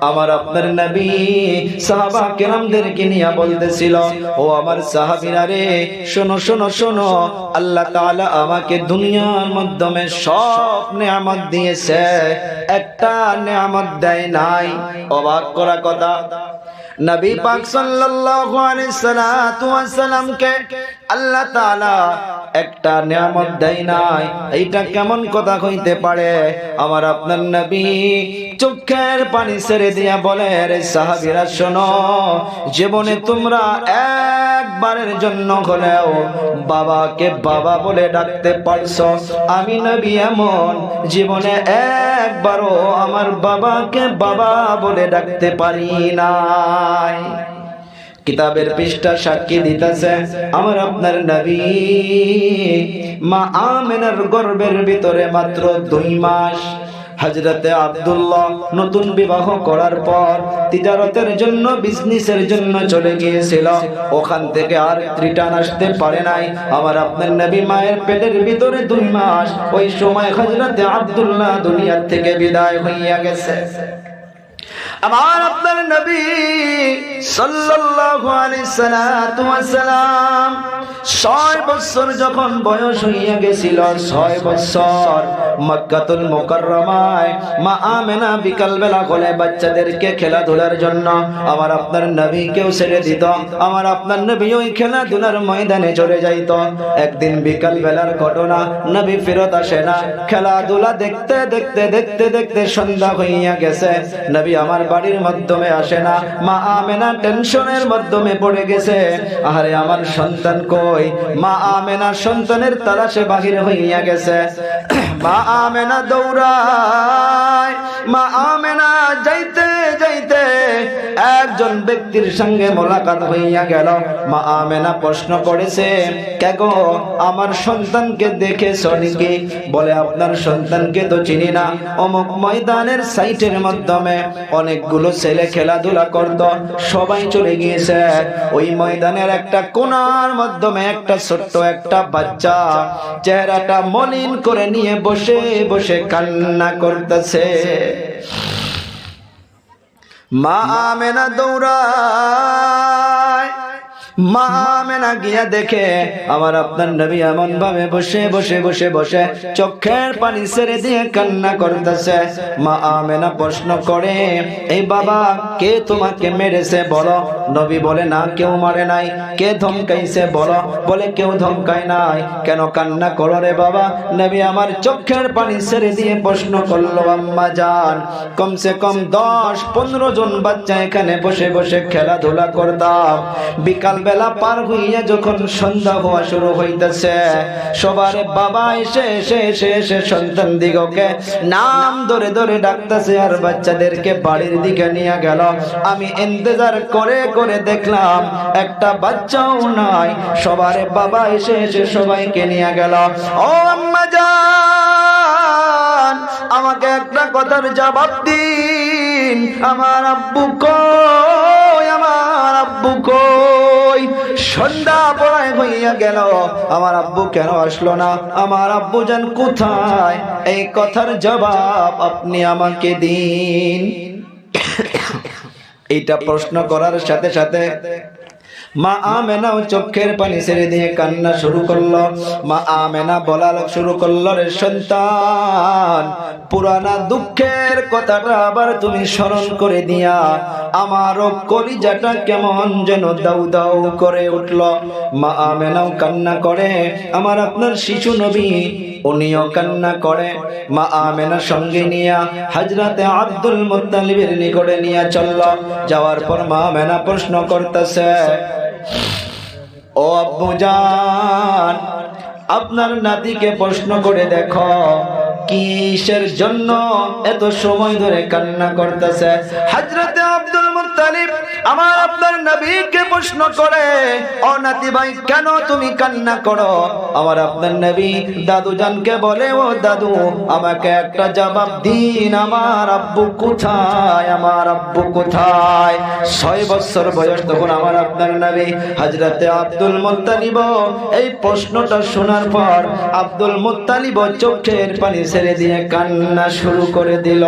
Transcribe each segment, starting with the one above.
আমার আপনার নবী সাহাবা কেরামদেরকে নিয়ে বলতেছিল, ও আমার সাহাবিরা রে, শোনো শোনো শোনো, আল্লাহ তাআলা আমাকে দুনিয়ার মাধ্যমে সব নিয়ামত দিয়েছে। একটা নিয়ামত দেয় নাই। অবাক করা কথা। নবী পাক সাল্লাল্লাহু আলাইহি সাল্লাতু ওয়াসাল্লামকে আল্লাহ তাআলা একটা নিয়ামত দেয় নাই। এইটা কেমন কথা হইতে পারে? আমার আপনার নবী চোখের পানি ছেড়ে দিয়া বলে, রে সাহাবীরা, শোনো, জীবনে তোমরা একবারের জন্য হলেও বাবাকে বাবা বলে ডাকতে পারছ। আমি নবী এমন, জীবনে একবারও আমার বাবাকে বাবা বলে ডাকতে পারি নাই। কিতাবের পৃষ্ঠা সাক্ষী দিতেছে, আমার আপনার নবী, মা আমেনার গর্বের ভিতরে মাত্র দুই মাস। হজরতে আব্দুল্লাহ নতুন বিবাহ করার পর তিজারতের জন্য বিজনেসের জন্য চলে গিয়েছিল। ওখান থেকে আর রিটার্ন আসতে পারে নাই। আমার আপনার নবী মায়ের পেটের ভিতরে দুই মাস। ওই সময় হজরতে আব্দুল্লাহ দুনিয়ার থেকে বিদায় হইয়া গেছে। আমার আপনার নবী সাল্লাল্লাহু বছর যখন বয়স হইয়া গেছিল বছর মক্কাতুল মা আমেনা বিকাল বেলা বাচ্চাদেরকে খেলাধুলার জন্য আমার আপনার নবীকেও ছেড়ে দিত, আমার আপনার নবী ওই খেলাধুলার ময়দানে চলে যাইত। একদিন বিকাল বেলার ঘটনা, নবী ফেরত আসে না, খেলাধুলা দেখতে দেখতে দেখতে দেখতে সন্ধ্যা হইয়া গেছে, নবী আমার বাড়ির মাধ্যমে আসে না। মা আমেনা টেনশনের মাধ্যমে পড়ে গেছে। আরে আমার সন্তান কই? মা আমেনা সন্তানের তালাশে বাহির হইয়া গেছে। মা আমেনা দৌড়ায়। মা আমেনা যাইতে যাইতে একজন ব্যক্তির সঙ্গে মোলাকাত হইয়া গেল। মা আমেনা প্রশ্ন করেছে, কে গো, আমার সন্তানকে দেখে নাকি? বলে, আপনার সন্তানকে তো চিনি না। অমুক ময়দানের সাইটের মাধ্যমে অনেকগুলো ছেলে খেলাধুলা করত, সবাই চলে গিয়েছে। ওই ময়দানের একটা কোনার মাধ্যমে একটা ছোট্ট একটা বাচ্চা, চেহারাটা মলিন করে নিয়ে বসে বসে কান্না করতেছে। মা আমেনা দৌড়ায়। মা গিয়া দেখে, আমার আপনার নবী এমন ভাবে বসে বসে বসে বসে চোখের পানি ছেড়ে দিয়ে কান্না করতেছে। মা আমেনা প্রশ্ন করে, এই বাবা, কে তোমাকে মেরেছে বলো? নবী বলে, না, কেউ মারে নাই। কে ধমকাইছে বলো? বলে, কেউ ধমকায় নাই। কেন কান্না করো রে বাবা? নবী আমার চোখের পানি ছেড়ে দিয়ে প্রশ্ন করল, আম্মা জান, কমসে কম দশ, পনেরো জন বাচ্চা এখানে বসে বসে খেলাধুলা করতাম। বিকাল বেলা পার হইয়া যখন সন্ধ্যা হওয়া শুরু হইতেছে, সবার বাবা এসে এসে এসে এসে সন্তান দিগকে নাম ধরে ধরে ডাকতেছে আর বাচ্চাদেরকে বাড়ির দিকে নিয়ে গেল। আমি ইন্তজার করে করে দেখলাম একটা বাচ্চাও নাই। সবার বাবা এসে এসে সবাইকে নিয়ে গেল। ও আম্মা আমাকে একটা কথার জবাব দিন, আমার আব্বু কই, আমার আব্বু কই? সন্ধ্যা পড়ায় হইয়া গেল, আমার আব্বু কেন আসলো না? আমার আব্বু যান কোথায়? এই কথার জবাব আপনি আমাকে দিন। এটা প্রশ্ন করার সাথে সাথে মা আমেনাও চোখের পানি ছেড়ে দিয়ে কান্না শুরু করল। মা আমেনা বলা শুরু করল, রে সন্তান, পুরানা দুঃখের কথাটা আবার তুমি স্মরণ করে দিয়া আমারও কলিজাটা কেমন যেন দাউ দাউ করে উঠল। মা আমেনাও কান্না করে, আমার আপনার শিশু নবী। উনিও কান্না করে। মা আমেনা সঙ্গে নিয়া হাজরাতে আব্দুল মুত্তালিবের নিকটে নিয়ে চলল। যাওয়ার পর মা আমেনা প্রশ্ন করতেছে ও আব্বু জান, আপনার নাতিকে প্রশ্ন করে দেখো, কিসের জন্য এত সময় ধরে কান্না করতেছে? হাজরতে আব্দুল মুত্তালিব আমার আপনার নবীকে প্রশ্ন করে, ও নাতি ভাই, কেন তুমি কান্না করো? আমার আপনার নবী দাদু জানকে বলে, ও দাদু, আমাকে একটা জবাব দিন, আমার আব্বু কোথায়? আমার আব্বু কোথায়? ছয় বছর বয়স তখন আমার আপনার নবী হজরতে আব্দুল মুত্তালিব এই প্রশ্নটা শোনার পর আব্দুল মুত্তালিব চোখের পানি ছেড়ে দিয়ে কান্না শুরু করে দিল।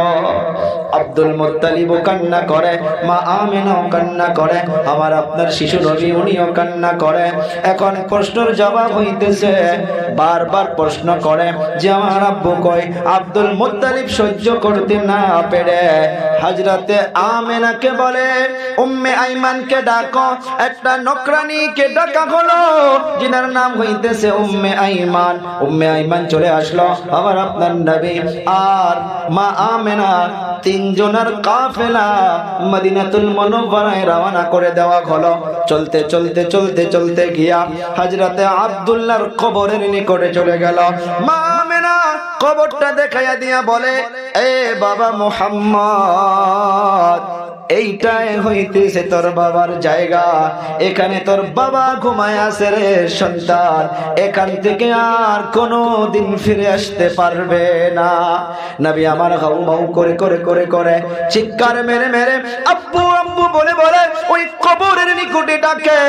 আব্দুল মুত্তালিবও কান্না করে, মা আমিনাও কান্না করে, আমার আপনার শিশু নবী উনিও কান্না করে। এখন প্রশ্নের জবাব হইতেছে, বারবার প্রশ্ন করে যে আমার আব্বু কই? আব্দুল মুত্তালিব সহ্য করতে না পেরে হাজরাতে আমেনাকে বলে, উম্মে আইমানকে ডাকো, একটা নকরানিকে ডাকা হলো। যিনার নাম হইতেছে উম্মে আইমান। উম্মে আইমান চলে আসলো, আমার আপনার নবী। আর মা আমেনা তিনজনের কাফেলা মদিনাতুল মনোবরায় রওনা করে দেওয়া হলো। চলতে চলতে চলতে চলতে গিয়া হাজরাতে আব্দুল্লাহর কবরের নিকটে চলে গেল। মা কবরটা দেখাইয়া দিয়া বলে, এ বাবা মোহাম্মদ এইটাই হইতেছে তোর বাবার জায়গা। এখানে তোর বাবা ঘুমায় আছে রে সন্তান। এখান থেকে আর কোনো দিন ফিরে আসতে পারবে না। নবী আমার হাউ মাউ করে করে করে করে চিৎকার মেরে মেরে আব্বু আব্বু বলে বলে, ওই কবরের নিকটে ডাকে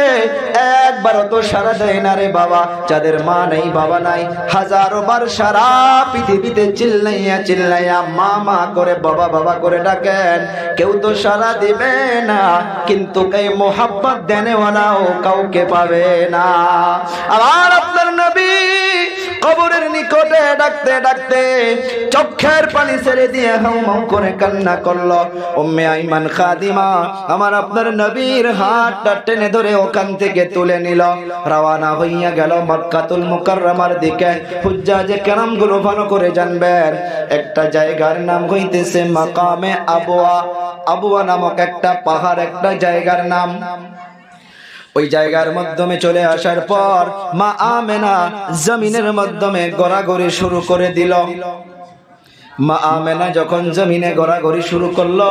একবার তো সারা দেয় না রে বাবা। যাদের মা নেই, বাবা নাই, হাজারো বার সারা পৃথিবীতে চিল্লাইয়া চিল্লাইয়া মা মা করে, বাবা বাবা করে ডাকেন। কেউ তো সারা দিবে না। কিন্তু এই মোহাব্বত দেনেওয়ালাও কাউকে পাবে না। আবার আপনার নবী কবরের নিকটে ডাকতে ডাকতে চোখের পানি ছেড়ে দিয়ে হাউ করে কান্না করল। উম্মে আইমান খাদিমা আমার আপনার নবীর হাতটা টেনে ধরে ওখান থেকে তুলে নিল। রওয়ানা হইয়া গেল মক্কাতুল মুকাররমার দিকে। হুজ্জাজে কেরামগুলো ভালো করে জানবেন। একটা জায়গার নাম হইতেছে মাকামে আবুয়া আবুয়া নামক একটা পাহাড়, একটা জায়গার নাম। ওই জায়গার মাধ্যমে চলে আসার পর মা আমেনা জমিনের মাধ্যমে গড়াগড়ি শুরু করে দিল। মা আমেনা যখন জমিনে গড়াগড়ি শুরু করল,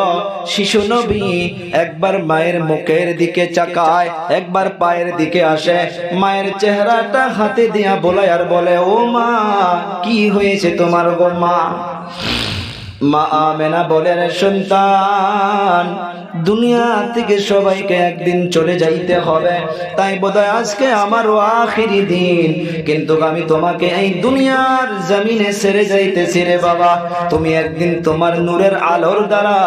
শিশু নবী একবার মায়ের মুখের দিকে চাকায়, একবার পায়ের দিকে আসে। মায়ের চেহারাটা হাতে দিয়া বলে আর বলে, ও মা, কি হয়েছে তোমার গো মা? মা আমেনা বলে রে সন্তান, দুনিয়া থেকে সবাইকে একদিন চলে যাইতে হবে। তাই বোধহয় আজকে আমারও আখিরি দিন। কিন্তু আমি তোমাকে এই দুনিয়ার জমিনে ছেড়ে যাইতেছি রে বাবা। তুমি একদিন তোমার নূরের আলোর দ্বারা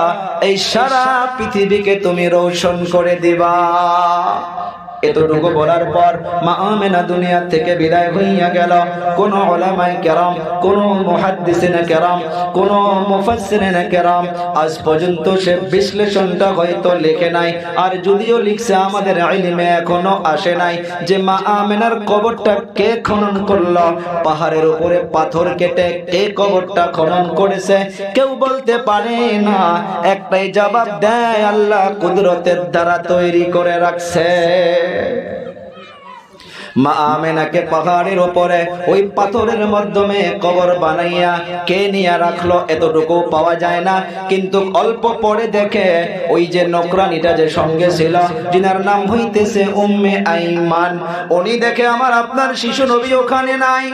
এই সারা পৃথিবীকে তুমি রোশন করে দিবা। এতটুকু বলার পর মা আমেনা দুনিয়া থেকে বিদায় হইয়া গেল। কোন ওলামায়ে কেরাম, কোন মুহাদ্দিসিনে কেরাম, কোন মুফাসসিরিনে কেরাম, আজ পর্যন্ত সে বিশ্লেষণটা হয়তো লেখে নাই। আর যদিও লিখছে, আমাদের ইলমে এখনও আসে নাই যে মা আমেনার কবরটা কে খনন করল, পাহাড়ের উপরে পাথর কেটে কে কবরটা খনন করেছে, কেউ বলতে পারে না। একটাই জবাব দেয়, আল্লাহ কুদরতের দ্বারা তৈরি করে রাখছে। মা আমেনাকে পাহাড়ের উপরে, ওই পাথরের মাধ্যমে কবর বানাইয়া কে নিয়ে রাখল এতটুকু পাওয়া যায় না। কিন্তু অল্প পরে দেখে ওই যে নকরানিটা যে সঙ্গে ছিল, যিনার নাম হইতেছে উম্মে আইমান, উনি দেখে, আমার আপনার শিশু নবী ওখানে নাই।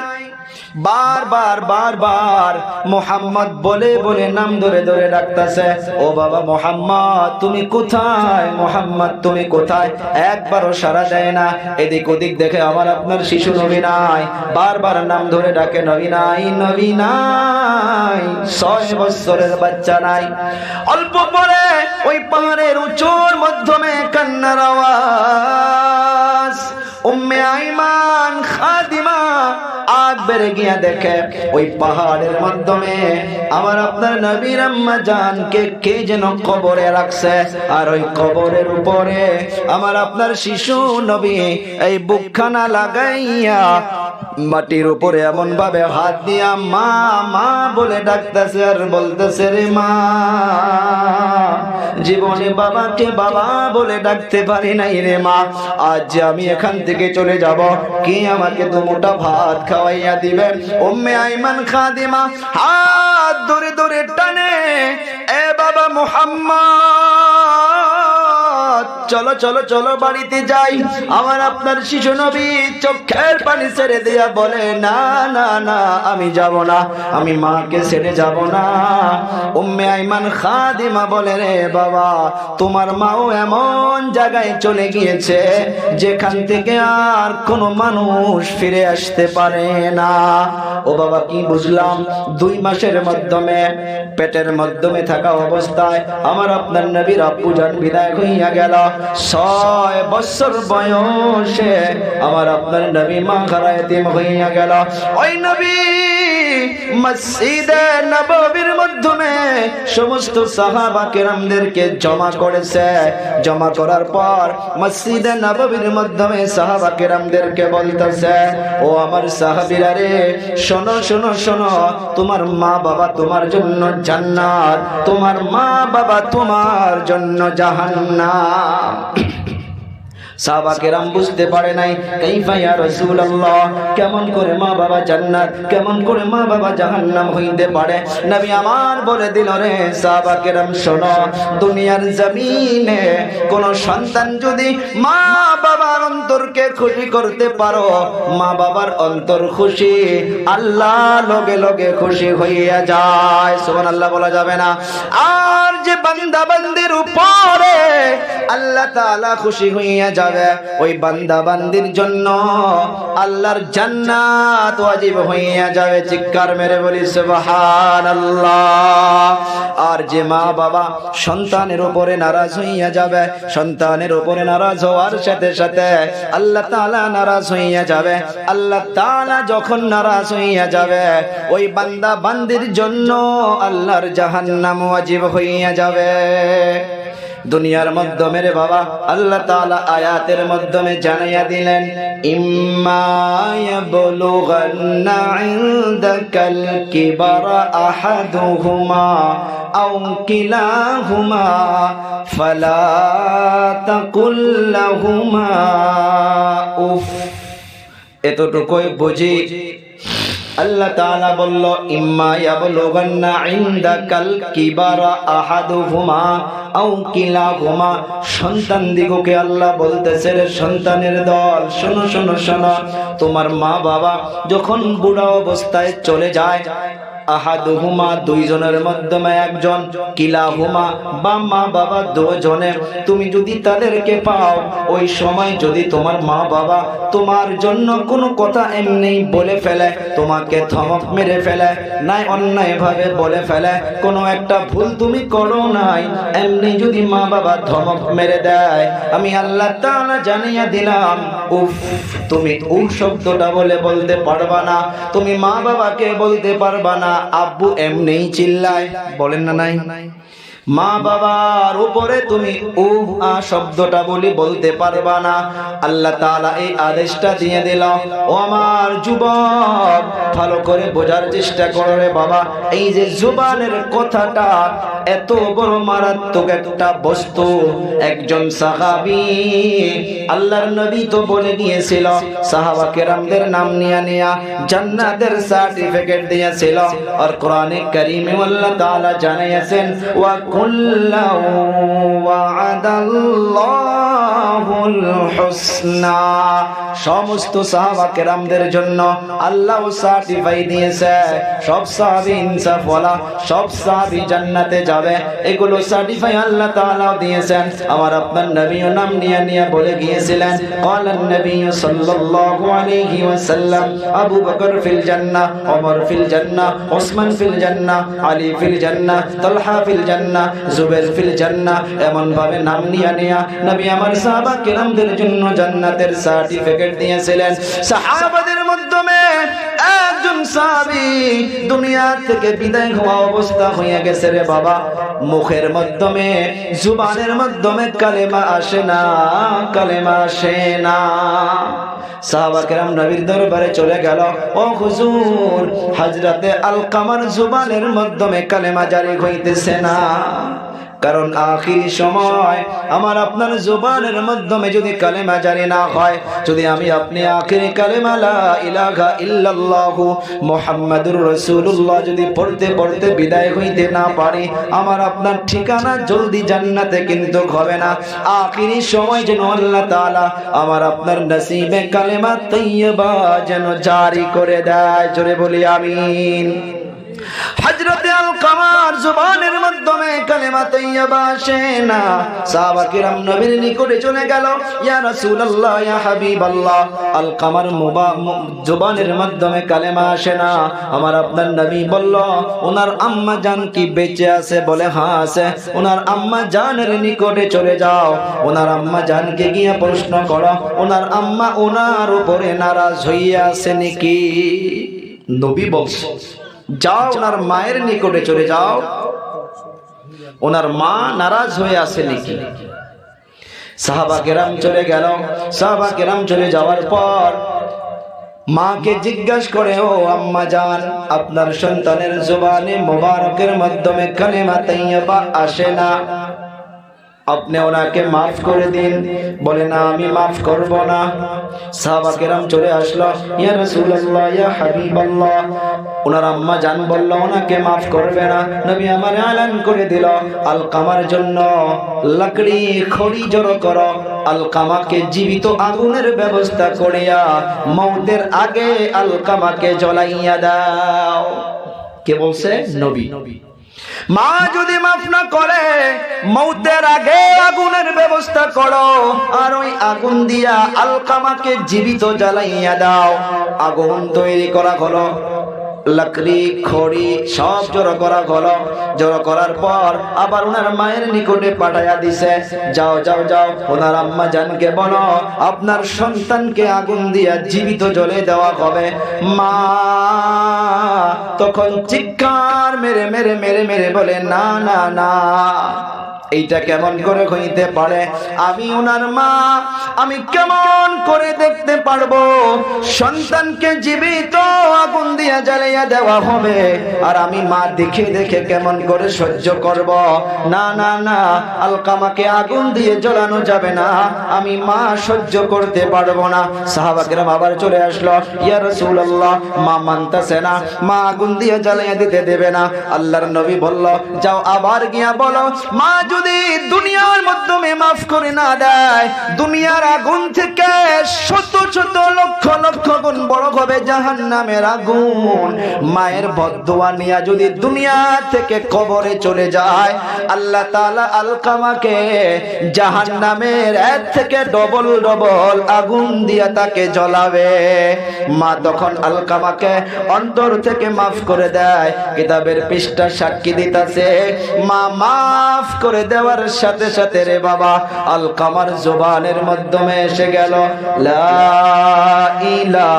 বারবার বারবার মোহাম্মদ বলে বলে নাম ধরে ধরে ডাকতেছে, ও বাবা মোহাম্মদ, তুমি কোথায়? মোহাম্মদ, তুমি কোথায়? একবারও সারা দেয় না। এদিক ওদিক দেখে আমার আপনার শিশু নবী নাই। বারবার নাম ধরে ডাকে, নবী নাই নবী নাই, ছয় বছরের বাচ্চা নাই। অল্প পরে ওই পাহাড়ের উঁচুর মাধ্যমে কান্নার আওয়াজ উম্মে আইমান খাদিমা আগ বেড়ে গিয়া দেখে, ওই পাহাড়ের মাধ্যমে আমার আপনার নবীর আম্মা জানকে কে যেন কবরে রাখছে, আর ওই কবরের উপরে আমার আপনার শিশু নবী এই বুকখানা লাগাইয়া মাটির উপরে এমন ভাবে হাত দিয়া মা মা বলে ডাকতেছে আর বলতেছে রে মা। জীবনে বাবাকে বাবা বলে ডাকতে পারি নাই রে মা। আজ আমি এখান থেকে চলে যাব। কে আমাকে দুমুটা ভাত খাওয়াইয়া দিবে? উম্মে আইমান খাদিমা, হাত ধরে ধরে টানে, এ বাবা মুহাম্মদ! চলো চলো চলো বাড়িতে যাই। আমার আপনার শিশু নবী চোখের পানি ছেড়ে দিয়া বলে, না না না, আমি যাব না, আমি মাকে ছেড়ে যাব না। উম্মে আইমান খাদিমা বলে, রে বাবা, তোমার মাও এমন জায়গায় চলে গিয়েছে, যেখান থেকে আর কোনো মানুষ ফিরে আসতে পারে না। ও বাবা, কি বুঝলাম? দুই মাসের মাধ্যমে পেটের মাধ্যমে থাকা অবস্থায় আমার আপনার নবীর আব্বু জান বিদায় হইয়া গেল। ছয় বছর বয়সে আমার আপনার নবী মা খারায় হইয়া গেল। ওই নবী মসজিদে নববীর মাধ্যমে সমস্ত সাহাবা কেরামদেরকে জমা করেছে। জমা করার পর মসজিদে নববীর মাধ্যমে সাহাবা কেরামদেরকে বলতেছে, ও আমার সাহাবিরা রে, শোনো শোনো শোনো, তোমার মা বাবা তোমার জন্য জান্নাত, তোমার মা বাবা তোমার জন্য জাহান্নাম। সাহাবা বুঝতে পারে নাই, কাইফা ইয়া রাসূলুল্লাহ, কেমন করে মা বাবা জান্নাত, কেমন করে মা বাবা জাহান্নাম হইতে পারে? নবী আমার বলে দিল রে দুনিয়ার জমিনে কোন সন্তান যদি মা বাবার অন্তরকে খুশি করতে পারো, মা বাবার অন্তর খুশি, আল্লাহ লগে লগে খুশি হইয়া যায়। সুবহানাল্লাহ বলা যাবে না। আর যে বান্দা বান্দির উপরে আল্লাহ তাআলা খুশি হইয়া যাবে ওই বান্দা বান্দির জন্য আল্লাহর জান্নাত ওয়াজিব হইয়া যাবে। চিৎকার মেরে বলি, সুবহানাল্লাহ। আর যে মা বাবা সন্তানের উপরে নারাজ হইয়া যাবে, সন্তানের উপরে নারাজ হওয়ার সাথে সাথে আল্লাহ তাআলা নারাজ হইয়া যাবে। আল্লাহ তাআলা যখন নারাজ হইয়া যাবে, ওই বান্দা বান্দির জন্য আল্লাহর জাহান্নাম ওয়াজিব হইয়া যাবে। দুনিয়ার মাধ্যমে রে বাবা আল্লাহ তাআলা আয়াতের মাধ্যমে জানাইয়া দিলেন, ইম্মা ইয়াবলুগান্না ইনদাকাল কিবারা আহাদুহুমা আও কিলাহুমা ফালা তাকুল উফ, এতটুকুই বুঝি আল্লাহ তাআলা বলল, ইম্মা ইয়াবলুগান্না ইনদাকাল কিবারা আহাদুহুমা আও কিলাহুমা। সন্তান দিগকে আল্লাহ বলতেছে, রে সন্তানের দল, শোনো শোনো শোনো। তোমার মা বাবা যখন বুড়া অবস্থায় চলে যায় আহাদুহুমা, দুইজনের মাধ্যমে একজন বা মা বাবা তুমি যদি তাদেরকে পাও, ওই সময় যদি তোমার মা বাবা তোমার জন্য কোনো কথা এমনি বলে ফেলে, তোমাকে ধমক মেরে ফেলে, নাই অন্যায় ভাবে বলে ফেলে, কোনো একটা ভুল তুমি করো নাই, এমনি যদি মা বাবা ধমক মেরে দেয়, আমি আল্লাহ জানিয়ে দিলাম, উফ, তুমি উফ শব্দটা বলে বলতে পারবা না, তুমি মা বাবাকে বলতে পারবা না আব্বু এমনিই চিল্লায় বলেন না নাই? মা বাবার উপরে তুমি উ আ শব্দটা বলি বলতে পারবা না। আল্লাহ তাআলা এই আদেশটা দিয়ে দিল। ও আমার যুবক, ভালো করে বোঝার চেষ্টা করো রে বাবা। এই যে জুবানের কথাটা, এত বড় মারাত্মক একটা বস্তু। একজন সাহাবী আল্লাহর নবী তো বলে দিয়েছিল, সাহাবা কেরামদের নাম নিয়ে নিয়া জান্নাতের সার্টিফিকেট দিয়েছিল। আর কোরআনে কারিমে আল্লাহ তাআলা জানিয়েছেন ওয়া কুল্লাউ ওয়া'দাল্লাহুল হুসনা সমস্ত সাহাবা কেরামদের জন্য আল্লাহ সার্টিফাই দিয়েছে সব সাহাবী ইনসাফ ওয়ালা সব সাহাবী জান্নাতে যাবে এগুলো সার্টিফাই আল্লাহ তাআলা দিয়েছেন আমার আপনার নবীও নাম নিয়ে নিয়ে বলে গিয়েছিলেন قال النبي صلى الله عليه وسلم আবু বকর ফিল জান্নাহ ওমর ফিল জান্নাহ ওসমান ফিল জান্নাহ আলী ফিল জান্নাহ তালহা ফিল জান্নাহ জুবাইর ফিল জান্নাহ এমন ভাবে নাম নিয়ে নিয়ে নবী আমার সাহাবা কেরামদের জন্য জান্নাতের সার্টিফিকেট দিয়েছিলেন। সাহাবাদের মাধ্যমে একজন সাহাবী দুনিয়া থেকে বিদায় হওয়া অবস্থা হয়ে গেছে রে বাবা। মুখের মাধ্যমে, জুবানের মাধ্যমে কালেমা আসে না, কালেমা আসে না। সাহাবা কেরাম নবীর দরবারে চলে গেল। ও হুজুর হাজরাতে আল কামার জুবানের মাধ্যমে কালেমা জারি হইতেছে না। কারণ আখির সময় আমার আপনার জুবানের মাধ্যমে যদি কালেমা জারি না হয়, যদি আমি আপনি আখির কালেমা লা ইলাহা ইল্লাল্লাহু মুহাম্মাদুর যদি পড়তে পড়তে বিদায় হইতে না পারি, আমার আপনার ঠিকানা জলদি জান্নাতে কিন্তু হবে না। আখিরি সময় যেন আল্লাহ তাআলা আমার আপনার নসিবে কালেমা তৈয়বা যেন জারি করে দেয়। জোরে বলি, আমিন। হজরতে আল জুবানের মাধ্যমে কালেমা তৈয়বা আসে না। সাহাবা কিরাম নবীর নিকটে চলে গেল, ইয়া রাসূলুল্লাহ, ইয়া হাবিবাল্লাহ আল কামার জুবানের মাধ্যমে কালেমা আসে না। আমার আপনার নবী বলল, ওনার আম্মা জান কি বেঁচে আছে বলে হ্যাঁ আছে। ওনার আম্মা জানের নিকটে চলে যাও। ওনার আম্মা জানকে গিয়ে প্রশ্ন করো, ওনার আম্মা ওনার উপরে নারাজ হইয়া আছে নাকি? নবী বলছে যাও, ওনার মায়ের নিকটে চলে যাও। ওনার মা নারাজ হয়ে আছে নাকি? সাহাবা কেরাম চলে গেল। সাহাবা কেরাম চলে যাওয়ার পর মাকে জিজ্ঞাসা করে, ও আম্মা জান, আপনার সন্তানের জবানে মোবারকের মাধ্যমে কালেমা তাইয়্যিবা আসে না? আপনি ওনাকে মাফ করে দিন। বলে, না, আমি মাফ করব না। সাহাবা কেরাম চলে আসলো, ইয়া রাসূলুল্লাহ, ইয়া হাবিবাল্লাহ। ওনার আম্মা জান বলল, ওনাকে মাফ করবে না। নবী আমার এলান করে দিল, আল কামার জন্য লাকড়ি, খড়ি জড়ো করো। আল কামাকে জীবিত আগুনের ব্যবস্থা করিয়া মৌতের আগে আল কামাকে জ্বলাইয়া দাও। কে বলছে? নবী। মা যদি মাফ না করে, মৌতের আগে আগুনের ব্যবস্থা করো। আর ওই আগুন দিয়া আলকামাকে জীবিত জ্বালাইয়া দাও। আগুন তৈরি করা হলো। লাকড়ি, খড়ি, সব জড়ো করা হলো জড়ো করার পর আবার ওনার মায়ের নিকটে পাঠাইয়া দিছে। যাও যাও যাও, ওনার আম্মা জানকে বলো, আপনার সন্তানকে আগুন দিয়া জীবিত জ্বলে দেওয়া হবে। মা তখন চিৎকার মেরে মেরে মেরে মেরে বলে, না না না। এইটা কেমন করে হইতে পারে? আমি ওনার মা, আমি কেমন করে দেখতে পারব? সন্তানকে জীবিত আগুন দিয়ে জ্বালিয়ে দেওয়া হবে, আর আমি মা দেখে দেখে কেমন করে সহ্য করব? না না না, আলকামাকে আগুন দিয়ে জ্বলানো যাবে না, আমি মা সহ্য করতে পারব না। সাহাবাকেরাম আবার চলে আসলো, ইয়া রাসূলুল্লাহ, মা মানতেছে না, মা আগুন দিয়ে জ্বালিয়ে দিতে দেবে না। আল্লাহর নবী বলল, যাও আবার গিয়া বলো, মা যদি দুনিয়ার মাধ্যমে মাফ করে না দেয় দুনিয়ার আগুন থেকে শত শত লক্ষ লক্ষ গুণ বড় হবে জাহান নামের আগুন, মায়ের বদুয়া নিয়া যদি দুনিয়া থেকে কবরে চলে যায়, আল্লাহ তাআলা আলকামাকে জাহান নামের এক থেকে ডবল ডবল আগুন দিয়া তাকে জ্বলাবে। মা তখন আলকামাকে অন্তর থেকে মাফ করে দেয়, কিতাবের পৃষ্ঠা সাক্ষী দিতাছে, মা, মাফ করে দেওয়ার সাথে সাথে রে বাবা, আলকামার জোবানের মাধ্যমে এসে গেল, লা ইলাহা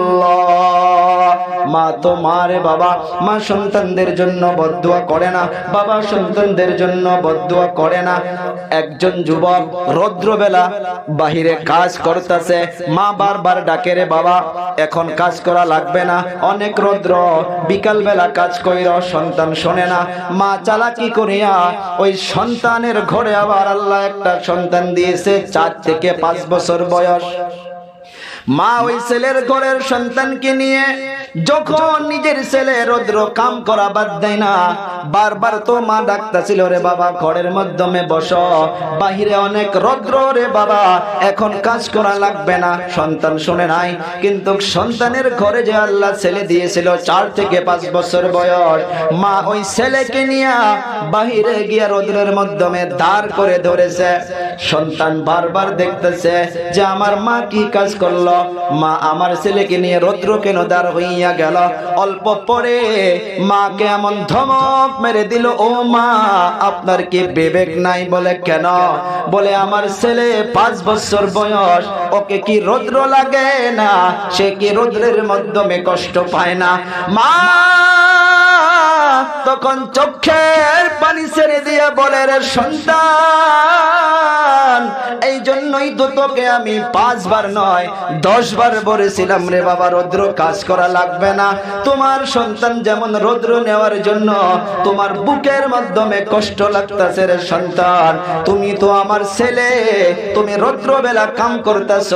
মা তো মারে বাবা, মা সন্তানদের জন্য বদুয়া করে না, বাবা সন্তানদের জন্য বদুয়া করে না। একজন যুবক রৌদ্রবেলা বাহিরে কাজ করতেছে, মা বারবার ডাকে রে বাবা, এখন কাজ করা লাগবে না, অনেক রৌদ্র বিকাল বেলা কাজ কইর, সন্তান শোনে না। মা চালাকি করিয়া ওই সন্তানের ঘরে আবার আল্লাহ একটা সন্তান দিয়েছে, চার থেকে পাঁচ বছর বয়স। মা ওই ছেলের ঘরের সন্তানকে নিয়ে যখন নিজের ছেলে রৌদ্র কাম করা বাদ দেয় না, বারবার তো মা ডাকতেছিল, রে বাবা ঘরের মাধ্যমে বস। বাহিরে অনেক রৌদ্র, রে বাবা, এখন কাজ করা লাগবে না। সন্তান শুনে নাই, কিন্তু সন্তানের ঘরে যে আল্লাহ ছেলে দিয়েছিল, চার থেকে পাঁচ বছর বয়স, মা ওই ছেলেকে নিয়ে বাহিরে গিয়া রৌদ্রের মাধ্যমে দাঁড় করে ধরেছে। সন্তান বারবার দেখতেছে যে, আমার মা কি কাজ করল? মা আমার ছেলেকে নিয়ে রৌদ্র কেন দাঁড় হইয়া গেল। অল্প পরে মাকে এমন ধমক মেরে দিল, ও মা, আপনার কি বিবেক নাই বলে কেন? বলে, আমার ছেলে পাঁচ বছর বয়স, ওকে কি রৌদ্র লাগে না? সে কি রৌদ্রের মাধ্যমে কষ্ট পায় না? মা তখন চোখের পানি ছেড়ে দিয়ে বলে, রে সন্তান এই জন্যই তো তোকে আমি পাঁচবার নয় দশ বার বলেছিলাম রে বাবা, রৌদ্র কাজ করা লাগবে না। তোমার সন্তান যেমন রৌদ্র নেওয়ার জন্য তোমার বুকের মাধ্যমে কষ্ট লাগতেছে রে সন্তান। তুমি তো আমার ছেলে, তুমি রৌদ্র বেলা কাম করতেছ,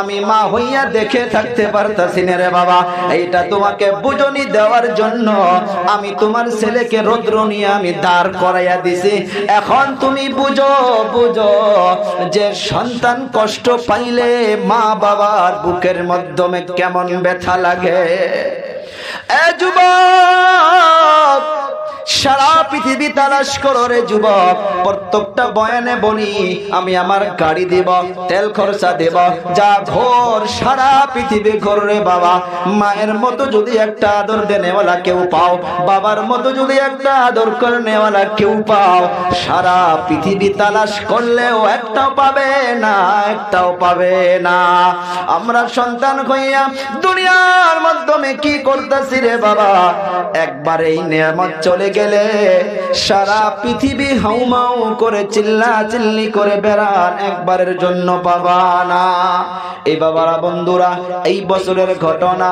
আমি মা হইয়া দেখে থাকতে পারতাছি রে বাবা। এইটা তোমাকে বুঝনি দেওয়ার জন্য আমি তোমার ছেলেকে রৌদ্র নিয়ে আমি দাঁড় করাইয়া দিছি। এখন তুমি বুঝো বুঝো যে সন্তান কষ্ট পাইলে মা বাবার বুকের মাধ্যমে কেমন ব্যথা লাগে। এ যুবক সারা পৃথিবী তালাশ করো রে যুবক। প্রত্যেকটা বয়ানে বলি আমি আমার গাড়ি দেব, তেল খরচা দেব। যা ঘোর সারা পৃথিবী ঘোর রে বাবা। মায়ের মতো যদি একটা আদর দেনেওয়ালা কেউ পাও। বাবার মতো যদি একটা আদর করে, নেওয়ালা কেউ পাও। সারা পৃথিবী তালাশ করলেও একটাও পাবে না, একটাও পাবে না। আমরা সন্তান হইয়া দুনিয়ার মাধ্যমে কি করতেছি রে বাবা? একবার এই নিয়ামত চলে গেলে সারা পৃথিবী হাউমাউ করে চিল্লা চিল্লি করে বেড়ান একবারের জন্য পাবা না। এই বাবারা, বন্ধুরা, এই বছরের ঘটনা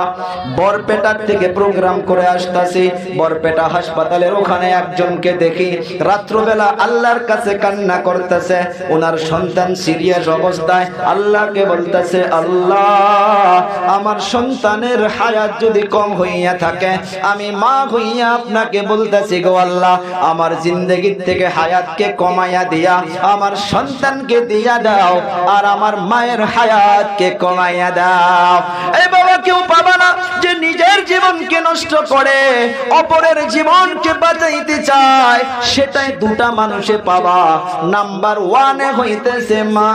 বরপেটার থেকে প্রোগ্রাম করে আসতাছি। বরপেটা হাসপাতালের ওখানে একজনকে দেখি রাত্রবেলা আল্লাহর কাছে কান্না করতেছে। ওনার সন্তান সিরিয়াস অবস্থায় আল্লাহকে বলতেছে, আল্লাহ, আমার সন্তানের হায়াত যদি কম হইয়া থাকে, আমি মা হইয়া আপনাকে বলতেছি গো আল্লাহ, আমার জিন্দগির থেকে হায়াতকে কমাইয়া দিয়া, আমার সন্তানকে দিয়া দাও, আর আমার মায়ের হায়াতকে কমাইয়া দাও। এই বাবা, কেউ পাবা না যে নিজের জীবনকে নষ্ট করে, অপরের জীবনকে বাঁচাইতে চায়, সেটাই দুটা মানুষে পাবা। নাম্বার ওয়ানে হইতেছে মা,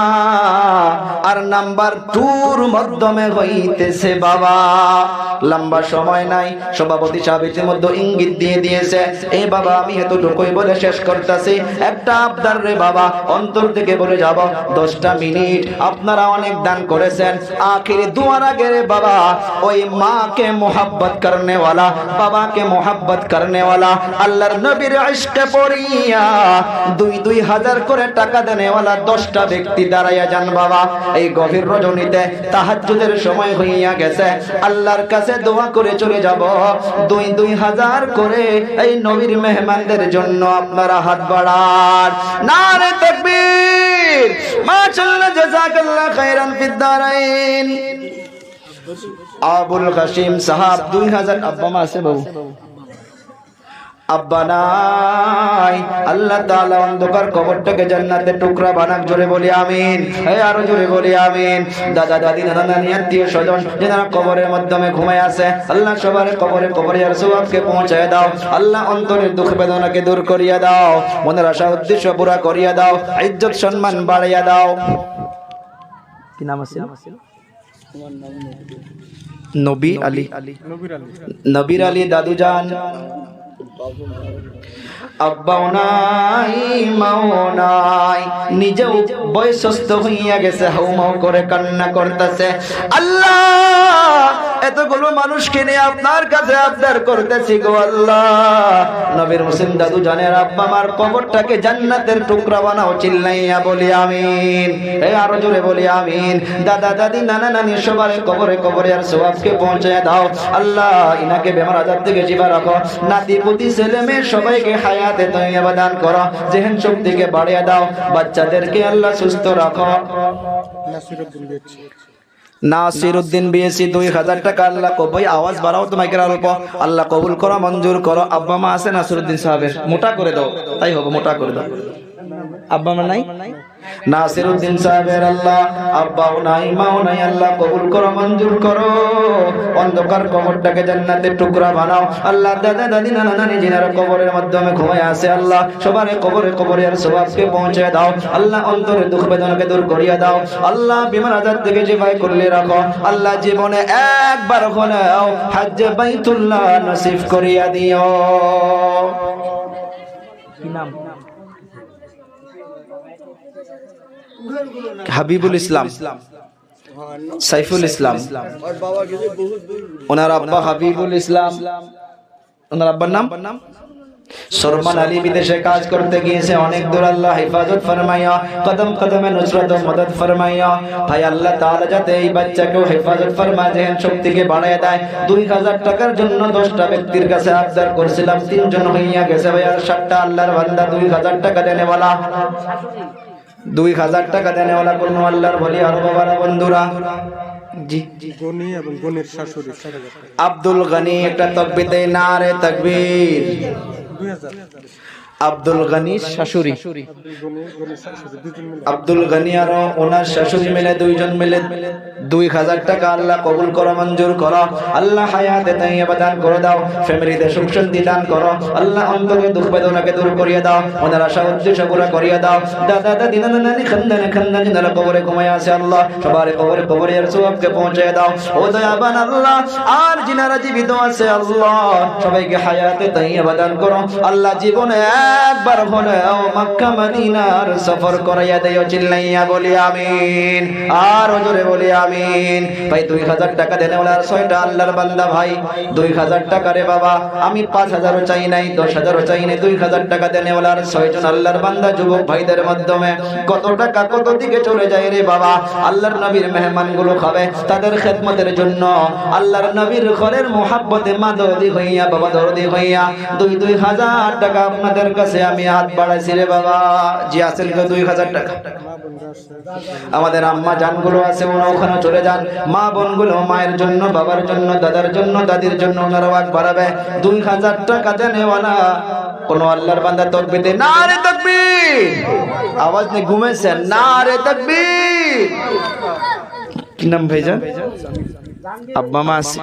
আর নাম্বার টুর মাধ্যমে হইতেছে বাবা। লম্বা সময় নাই, সভাপতি সাহেব ইতিমধ্যে ইঙ্গিত দিয়ে দিয়েছে এই বাবা, আমি এতটুকুই বলে শেষ করতেছি। একটা আবদার রে বাবা, অন্তর থেকে বলে যাব, দশটা মিনিট আপনারা অনেক দান করেছেন। আখিরি দুয়ার আগে রে বাবা, ওই মাকে মোহাব্বত করনে ওয়ালা বাবাকে মোহাব্বত করনে ওয়ালা আল্লাহর নবীর ইশকে পড়িয়া দুই দুই হাজার করে টাকা দেনে ওয়ালা দশটা ব্যক্তি দাঁড়াইয়া যান বাবা। এই গভীর রজনীতে তাহাজ্জুদের সময় হইয়া গেছে। আল্লাহর কাছে দোয়া করে চলে যাব। দুই দুই হাজার করে এই নবীর মেহমানদের জন্য আপনারা হাত বাড়ান। নারে তাকবীর। মাশাআল্লাহ জাযাকাল্লাহ খাইরান ফিদারাইন আবুল কাসিম সাহাব, দুই হাজার আব্বা মা আছে বাবু। আব্বা নাই। আল্লাহ তাআলা অন্ধকার কবরটাকে জান্নাতের টুকরা বানাক জোরে বলি আমিন। আরও জোরে বলি আমিন। দাদা দাদি নানা নানি আত্মীয় স্বজন যারা কবরের মাধ্যমে ঘুমায় আছে আল্লাহ সবার কবরে কবরে আর সওয়াবকে পৌঁছায় দাও। আল্লাহ অন্তরের দুঃখ বেদনাকে দূর করিয়া দাও। মনের আশা উদ্দেশ্য পুরা করিয়া দাও। ইজ্জত সম্মান বাড়াইয়া দাও। কি নাম আছে? নবী আলী। নবীর আলী। দাদুজান আব্বাও নাই, মাও নাই বয়সস্থ হইয়া গেছে করে কান্না করতেছে। আল্লাহ, এতগুলো মানুষকে নিয়ে আপনার কাছে আবদার করতেছি গো আল্লাহ। নবীর মুসলিম দাদু জানের আব্বা আমার কবরটাকে জান্নাতের টুকরা বানাও, চিল্লাইয়া বলি আমিন। এই আরও জোরে বলি আমিন। দাদা, দাদি, নানা, নানি সবার কবরে কবরে আর সবাবকে পৌঁছে দাও। আল্লাহ, ইনাকে বেমার আজার থেকে জিবা রাখো। নাতি, পুতি ছেলে মেয়ে সবাইকে হায়াতে তৈয়াবা দান করো, জেহেন শক্তিকে বাড়িয়ে দাও, বাচ্চাদেরকে আল্লাহ সুস্থ রাখো। নাসির উদ্দিন বিএসি দুই হাজার টাকা, আল্লাহ কবই আওয়াজ বাড়াও তোমাকে অল্প আল্লাহ কবুল করো, মঞ্জুর করো। আব্বা মা আছে নাসিরুদ্দিন সাহেবের, মোটা করে দাও। তাই হবে, মোটা করে দাও। আব্বা মা নাই? নাসির সাহেবের আল্লাহ আব্বাও নাই মাও নাই আল্লাহ কবুল করো মঞ্জুর করো। অন্ধকার কবরটাকে জান্নাতের টুকরা বানাও। আল্লাহ দাদা দাদি নানা নানি জিনার কবরের মাধ্যমে ঘুমায় আছে আল্লাহ সবার কবরে কবরে আর সবাবকে পৌঁছে দাও। আল্লাহ অন্তরে দুঃখ বেদনাকে দূর করিয়া দাও। আল্লাহ বিমান আজাদ থেকে জিফাই করলে রাখো। আল্লাহ জীবনে একবার হলেও হাজ্জে বাইতুল্লাহ নসিব করিয়া দিও। কি নাম? হাবিবুল ইসলাম। সাইফুল ইসলাম। ওনার আব্বা হাবিবুল ইসলাম। ওনার আব্বার নাম? সরমান আলী বিদেশে কাজ করতে গিয়েছে। অনেক দূর আল্লাহ হেফাজত ফরমাইয়া, কদম কদমে নুসরত ও মদদ ফরমাইয়া। ভাই আল্লাহ তাআলা যাতে এই বাচ্চাকে হেফাজত ফরমায় জেহেন শক্তিকে বাড়ায় দেয়। দুই হাজার টাকার জন্য দশটা ব্যক্তির কাছে আবদার করছিলাম। তিনজন হইয়া গেছে ভাই, আর সাতটা আল্লাহর বান্দা দুই হাজার টাকা দেনে বলা। দুই হাজার টাকা দেনে ওলা কোন আল্লাহর বলি আর বাবারা বন্ধুরা। আব্দুল গনি একটা তকবির দেয় না রে তকবীর। আব্দুল গনি শাশুড়ি। আব্দুল গনি আর ওনার শাশুড়ি মিলে, দুইজন মিলে দুই হাজার টাকা আল্লাহ কবুল করো, মঞ্জুর করো। আল্লাহ হায়াতে তাইয়াবা দান করে দাও, ফ্যামিলিতে সুখ শান্তি দান করো। আল্লাহ অন্তরে দুঃখ বেদনাকে দূর করিয়ে দাও, ওনার আশা উদ্দেশ্য পুরা করিয়ে দাও। দাদা, দাদি, নানা, নানি, খানদানে, খানদানি, যারা কবরে ঘুমায় আছে, আল্লাহ সবার কবরে কবরে আর সবকে পৌঁছে দাও। ও দয়াবান আল্লাহ, আর যিনারা জীবিত আছে, আল্লাহ সবাইকে হায়াতে তাইয়াবা দান করো। আল্লাহ জীবনে একবার হলেও মক্কা, মদিনার সফর করাইয়া দেয় চিল্লাইয়া বলি আমিন। আর জোরে বলি আমিন। ভাই, দুই হাজার টাকা দেনে ওলার ছয়টা আল্লাহর বান্দা ভাই। দুই হাজার টাকা রে বাবা, আমি পাঁচ হাজারও চাই নাই, দশ হাজারও চাই নাই। দুই হাজার টাকা দেনে ওলার ছয়জন আল্লাহর বান্দা, যুবক ভাইদের মাধ্যমে। কত টাকা কত দিকে চলে যায় রে বাবা। আল্লাহর নবীর মেহমানগুলো খাবে তাদের খেদমতের জন্য। আল্লাহর নবীর ঘরের মোহাব্বতে মা দরদি হইয়া, বাবা দরদি হইয়া, দুই দুই হাজার টাকা আপনাদের কাছে আমি হাত বাড়াইছি রে বাবা। জি আছেন কেউ দুই হাজার টাকা। আমাদের আম্মা জানগুলো আছে, ওরা ওখানে চলে যান। মা বোনগুলো মায়ের জন্য, বাবার জন্য, দাদার জন্য, দাদির জন্য ওনারা ওয়াক বাড়াবে। দুই হাজার টাকা দেনেওয়ালা কোন আল্লাহর বান্দা তকবিতে না রে তকবীর! আওয়াজ নেই ঘুমেছেন না রে তকবীর! কি নাম ভাইজান? আব্বা মা আছে